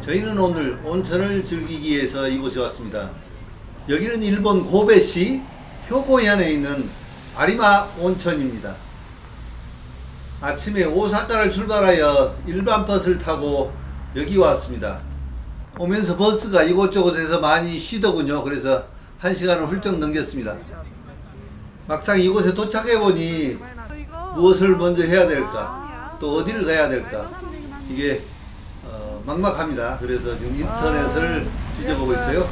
저희는 오늘 온천을 즐기기 위해서 이곳에 왔습니다. 여기는 일본 고베시 효고현에 있는 아리마 온천입니다. 아침에 오사카를 출발하여 일반 버스를 타고 여기 왔습니다. 오면서 버스가 이곳저곳에서 많이 쉬더군요. 그래서 한 시간을 훌쩍 넘겼습니다. 막상 이곳에 도착해 보니 무엇을 먼저 해야 될까, 또 어디를 가야 될까 이게 어, 막막합니다. 그래서 지금 인터넷을 뒤져보고 있어요.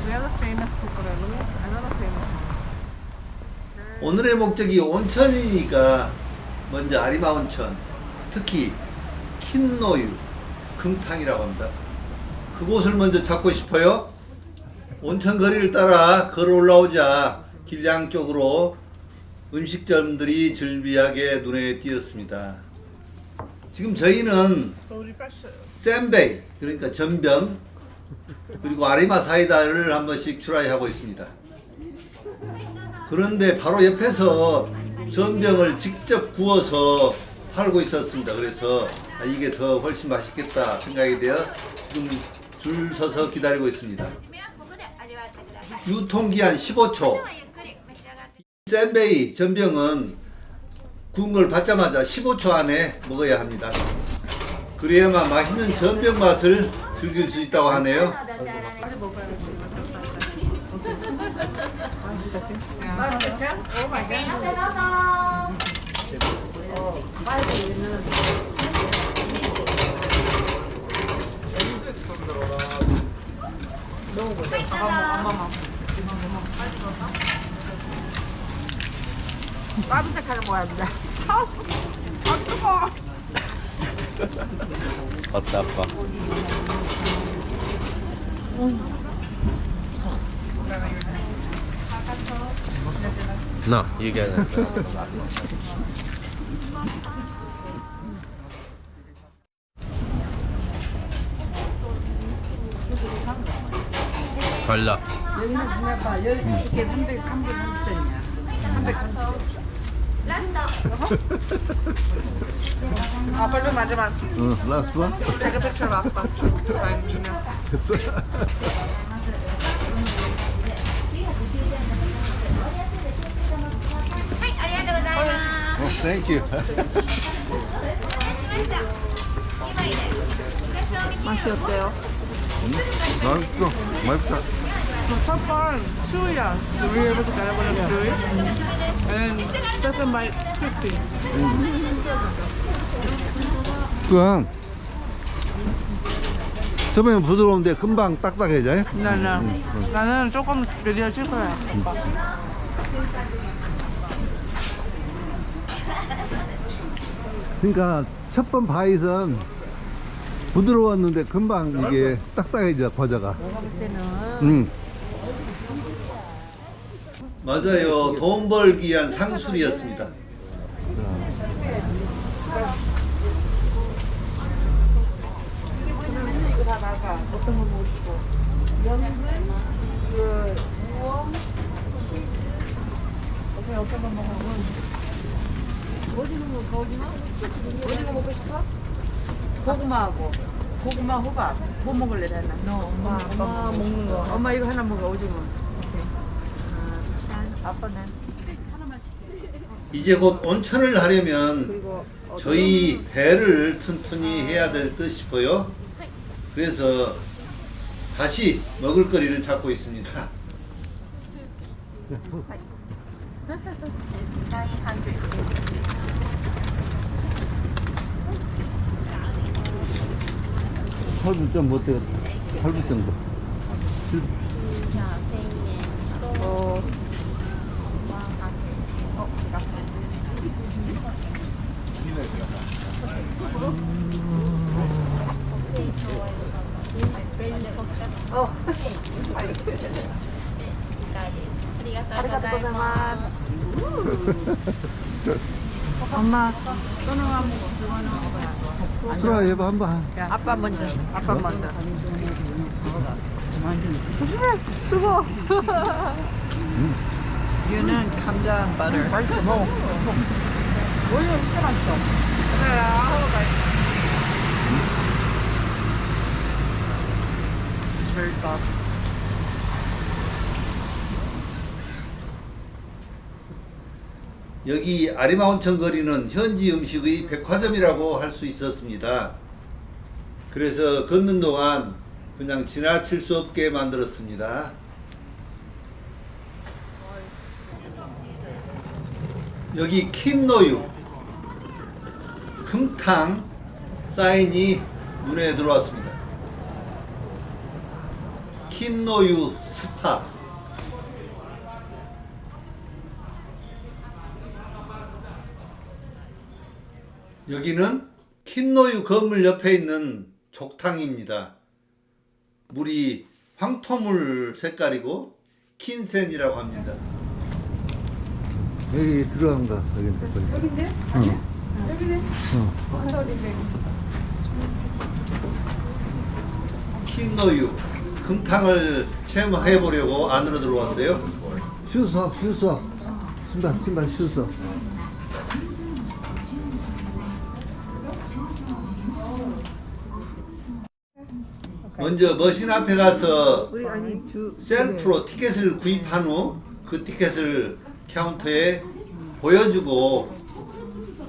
오늘의 목적이 온천이니까 먼저 아리마 온천, 특히 킨노유, 금탕이라고 합니다. 그곳을 먼저 찾고 싶어요. 온천 거리를 따라 걸어 올라오자 길양 쪽으로 음식점들이 즐비하게 눈에 띄었습니다. 지금 저희는 샌베이 그러니까 전병 그리고 아리마 사이다를 한 번씩 트라이하고 있습니다. 그런데 바로 옆에서 전병을 직접 구워서 팔고 있었습니다. 그래서 아, 이게 더 훨씬 맛있겠다 생각이 되어 지금 줄 서서 기다리고 있습니다. 유통기한 15초. 샌베이 전병은 구운 걸 받자마자 15초 안에 먹어야 합니다. 그래야만 맛있는 전병 맛을 즐길 수 있다고 하네요. 까비색하게 먹어야 돼. 아, 아 뜨거. 어따 아빠 나 얘기하는 달라 여기는 보내봐. 여기 다섯 개 300, 330전이야. 330. 아, 빨리 마지막. 응, 라스트 원? 제가 팩처를 아빠. 아니, 주면. 어, 땡큐. 맛이 어때요? 맛있어. 맛있다. Able to get one of chewy? And second bite, crispy. 그냥 처음에는 부드러운데 금방 딱딱해져요. 네, 네. 나는 조금 느려질 거야. 그러니까 첫 번 바이선 부드러웠는데 금방 이게 딱딱해져 과자가. 응. 맞아요. 돈 벌기 위한 상술이었습니다. 이거 다 나가. 어떤 거 먹으시고. 연근, 그, 우엉, 치즈. 어떻게 어떤 거 먹어? 오징어 먹을까, 오징어? 오징어 먹고 싶어? 고구마하고. 고구마 호박. 뭐 먹을래, 나는? 너, 엄마, 엄마 먹는 거. 엄마 이거 하나 먹어, 오징어. 이제 곧 온천을 하려면 저희 배를 튼튼히 아. 해야 될 듯 싶어요. 그래서 다시 먹을거리를 찾고 있습니다. 8분점 못되겠다. 8분점도. 1 어. 엄마 수라 예바 한번 아빠 먼저 아빠 먼저 조심해 뜨거 얘는 감자 버터. 맛있어 먹어 뭐야 이렇게 맛있어 그래 하고 가야지 It's very soft 여기 아리마 온천 거리는 현지 음식의 백화점이라고 할 수 있었습니다. 그래서 걷는 동안 그냥 지나칠 수 없게 만들었습니다. 여기 킨노유 금탕 사인이 눈에 들어왔습니다. 킨노유 스파 여기는 킨노유 건물 옆에 있는 족탕입니다. 물이 황토물 색깔이고 킨센이라고 합니다. 여기 들어간 거 여기 여긴데? 응. 여기네? 응. 킨노유 금탕을 체험해 보려고 안으로 들어왔어요. 슈서 슈서 신발 신발 슈서. 먼저 머신 앞에 가서 우리 아니 주 셀프로 티켓을 구입한 후 그 티켓을 카운터에 보여주고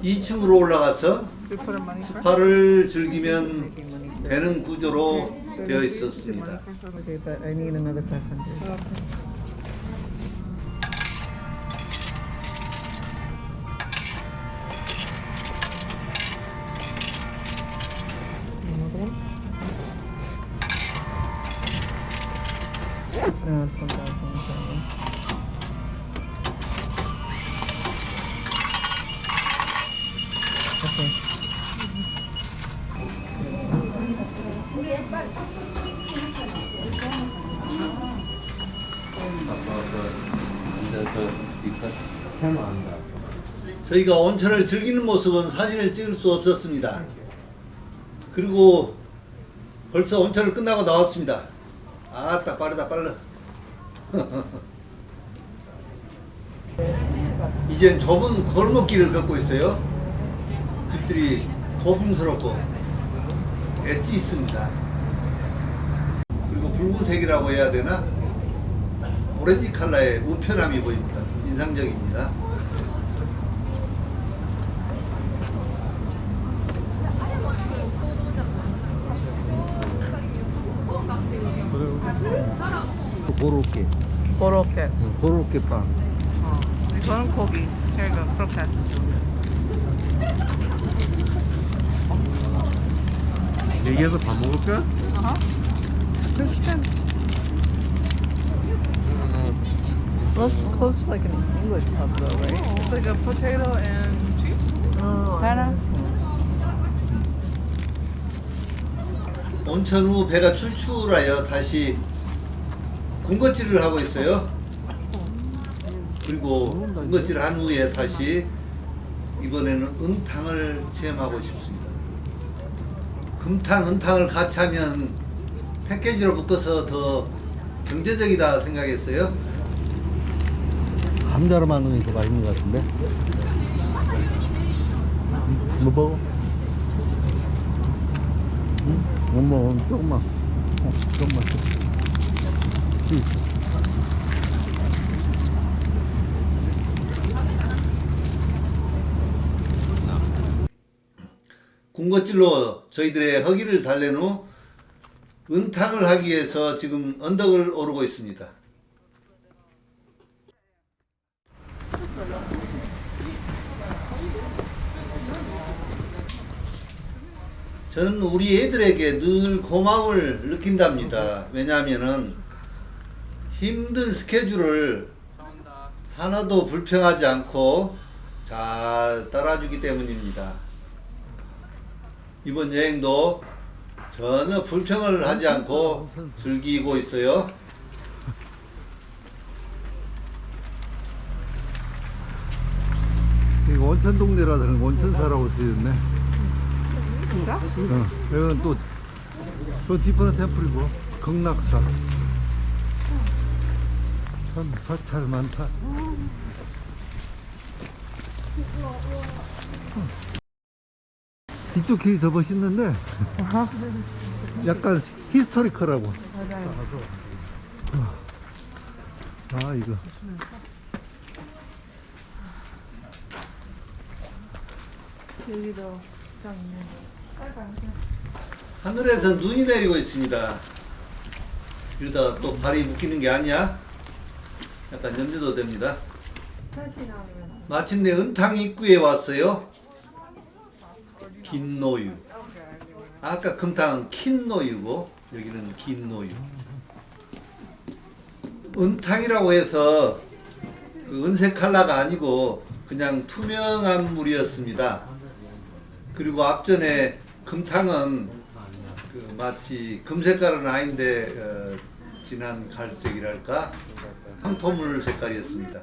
2층으로 올라가서. 스파를 즐기면 되는 구조로 되어 있었습니다. 저희가 온천을 즐기는 모습은 사진을 찍을 수 없었습니다. 그리고 벌써 온천을 끝나고 나왔습니다. 아따 빠르다 빨라. 이젠 좁은 골목길을 걷고 있어요. 집들이 고풍스럽고 엣지 있습니다. 그리고 붉은색이라고 해야 되나? 오렌지 컬러의 우편함이 보입니다. 인상적입니다. 고로케, 그렇게. 고로케 빵. 어. 이거는 고기. Here you go. 그렇게. 얘기해서 밥 먹을까? Uh-huh. Christian. Close, close like an English pub though, right? It's like a potato and cheese. Oh, Hannah. 온천 후 배가 출출하여 다시 군것질을 하고 있어요. 그리고 군것질을 한 후에 다시 이번에는 은탕을 체험하고 싶습니다. 금탕, 은탕을 같이 하면 패키지로 묶어서 더 경제적이다 생각했어요. 감자로 만든 게 더 맛있는 것 같은데? 뭐 먹어? 응? 못 먹어. 조금만. 어, 조금만. 응. 군것질로 저희들의 허기를 달랜 후 은탕을 하기 위해서 지금 언덕을 오르고 있습니다. 저는 우리 애들에게 늘 고마움을 느낀답니다. 왜냐하면은 힘든 스케줄을 하나도 불평하지 않고 잘 따라주기 때문입니다. 이번 여행도 전혀 불평을 하지 않고 즐기고 있어요. 이거 온천 동네라서는 온천사라고 쓰였네. 진짜? 어, 여기는 또, 또 디퍼런 템플이고, 극락사. 참, 사찰 많다. 이쪽 길이 더 멋있는데, 약간 히스토리컬하고. 아, 이거. 여기도. 하늘에서 눈이 내리고 있습니다. 이러다가 또 발이 묶이는 게 아니야? 약간 염려도 됩니다. 마침내 은탕 입구에 왔어요. 긴노유. 아까 금탕은 킨노유고 여기는 긴노유. 은탕이라고 해서 그 은색 칼라가 아니고 그냥 투명한 물이었습니다. 그리고 앞전에 금탕은 그 마치 금색깔은 아닌데 어, 진한 갈색이랄까 황토물 색깔이었습니다.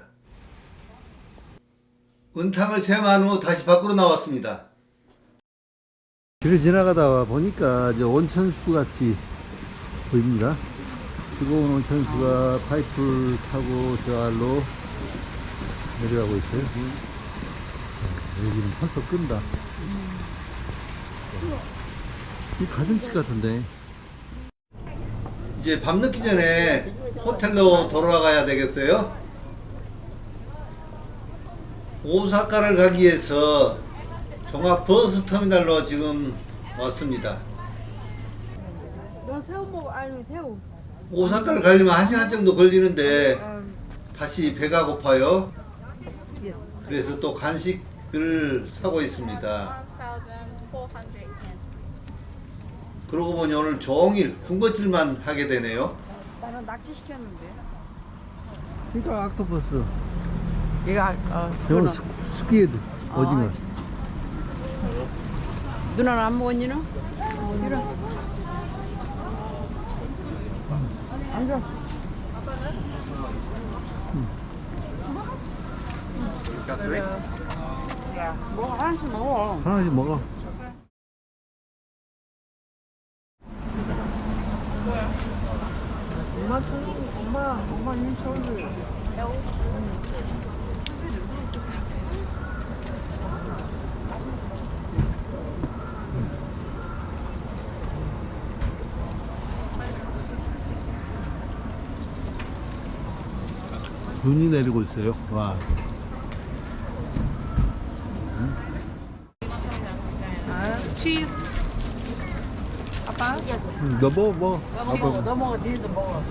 은탕을 제거한 후 다시 밖으로 나왔습니다. 길을 지나가다 보니까 온천수 같이 보입니다. 뜨거운 온천수가 파이프를 타고 저 알로 내려가고 있어요. 자, 여기는 펄쩍 끈다. 이 가슴집 같은데. 이제 밤 늦기 전에 호텔로 돌아가야 되겠어요. 오사카를 가기 위해서 종합 버스 터미널로 지금 왔습니다. 너 새우 먹어? 아니 새우. 오사카를 가려면 한 시간 정도 걸리는데 음, 다시 배가 고파요. 예. 그래서 또 간식을 사고 있습니다. 1,400 yen. 그러고 보니 오늘 종일 군것질만 하게 되네요. 나는 낙지 시켰는데. 그러니까 악토퍼스. 얘가 어. 이건 스, 스퀴드. 오징어. 누나는 안 먹었니 너? 이리. 앉아. 야, 먹어 하나씩 먹어. 하나씩 먹어. 엄마 천 엄마 엄마 일천을. 눈이 내리고 있어요. 와. 아, cheese. 아빠? 음, 너 먹어, 먹어. 너 먹어, 너 먹어, 니도 먹어.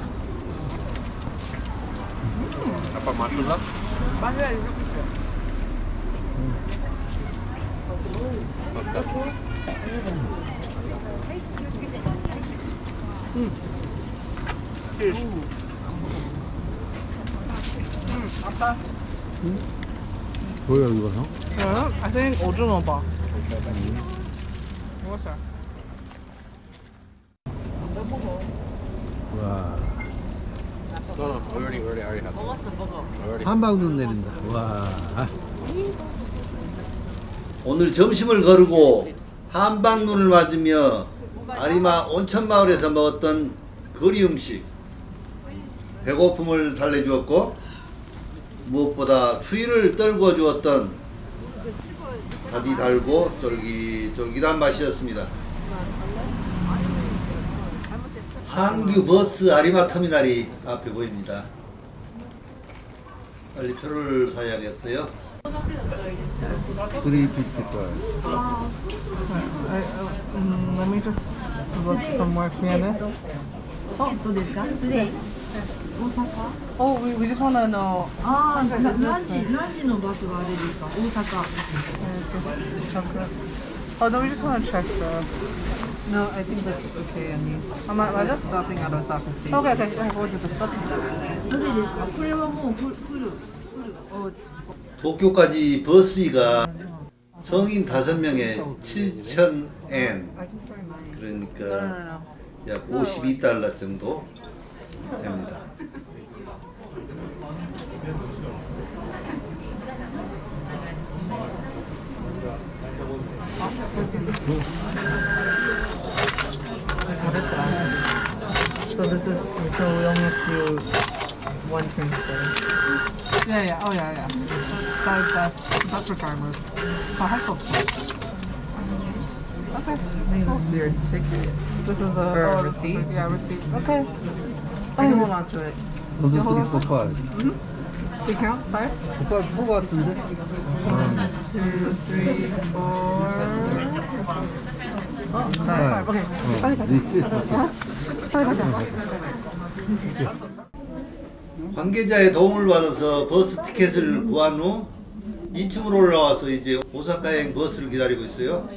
Apa masuk 맛이야 이 거. 뭐야, 이거는? Well, I think 오징어 봐. 먹었어. 와. No, no, we already, we already, already have. 먹었어, 먹어. Already. 한방 눈 내린다. 와. 오늘 점심을 거르고 한방눈을 맞으며 아리마 온천마을에서 먹었던 거리 음식 배고픔을 달래주었고 무엇보다 추위를 떨궈 주었던 다디 달고 쫄깃쫄깃한 맛이었습니다. 한규 버스 아리마 터미널이 앞에 보입니다. 빨리 표를 사야겠어요. 그리 비티걸. I, uh, mm, let me just look somewhere near this. Oh, we, we just want to know. ああ、な何時何時のバスがあれですか？大阪。 chocolate. Oh, no, we just want to check the. No, I think that's okay. I mean, I'm, I'm just stopping at Osaka Station. Okay, okay. I will do this. どれですか？これはもうフルフルフル。お 도쿄까지 버스비가 성인 5명에 7,000엔 그러니까 약 52달러 정도 됩니다. So this is so we only have to do one transfer. Yeah, yeah. Oh, yeah, yeah. That, that's that's regardless. Oh, I hope so. Okay. Cool. Your ticket. This is a Or a oh, receipt? Yeah, receipt. Okay. I can hold on to it. 원, 투, hold 쓰리, 포, 파이브. Do you count? Five? 오빠 포 같은데? Two, three, four. 관계자의 도움을 받아서 버스 티켓을 구한 후 2층으로 올라와서 이제 오사카행 버스를 기다리고 있어요.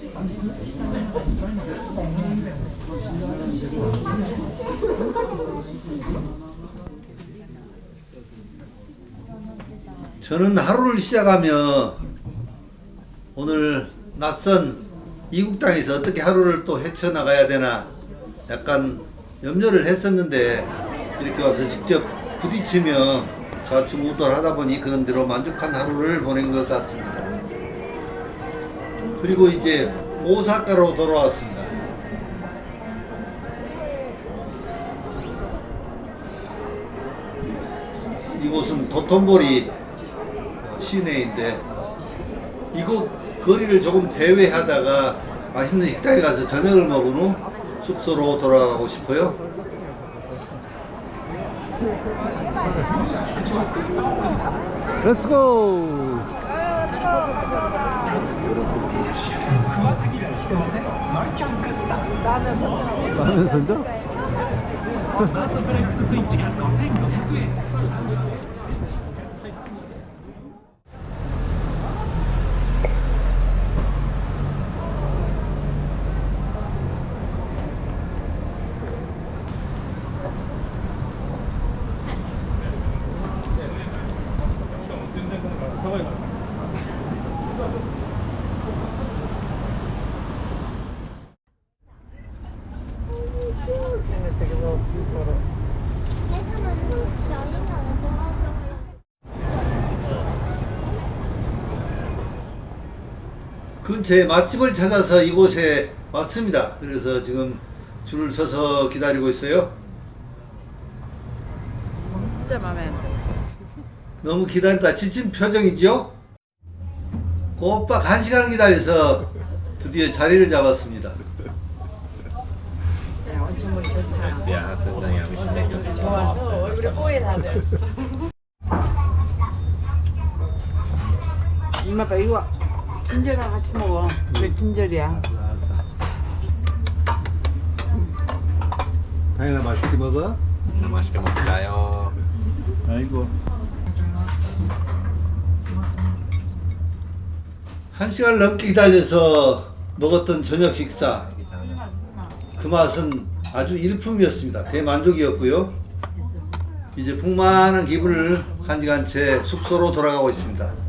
저는 하루를 시작하며 오늘 낯선 이국 땅에서 어떻게 하루를 또 헤쳐나가야 되나 약간 염려를 했었는데 이렇게 와서 직접 부딪히며 좌충우돌하다 보니 그런 대로 만족한 하루를 보낸 것 같습니다. 그리고 이제 오사카로 돌아왔습니다. 이곳은 도톤보리 어, 시내인데 이곳 거리를 조금 배회하다가 맛있는 식당에 가서 저녁을 먹은 후 숙소로 돌아가고 싶어요. 렛츠 고! 라면 선정? 근처에 맛집을 찾아서 이곳에 왔습니다. 그래서 지금 줄을 서서 기다리고 있어요. 진짜 마음에 안 들어. 너무 기다리다 지친 표정이죠? 꼬박 한 시간 기다려서 드디어 자리를 잡았습니다. Yeah, that's the thing. Yeah, we should take this. 좋았어. 얼굴에 뽀해 다들. 엄마 봐 이거 진저랑 같이 먹어. 왜 진저리야? 다현아 맛있게 먹어? 맛있게 먹자요. 아이고. 한 시간 넘게 기다려서 먹었던 저녁 식사. 그 맛은 아주 일품이었습니다. 대만족이었고요. 이제 풍만한 기분을 간직한 채 숙소로 돌아가고 있습니다.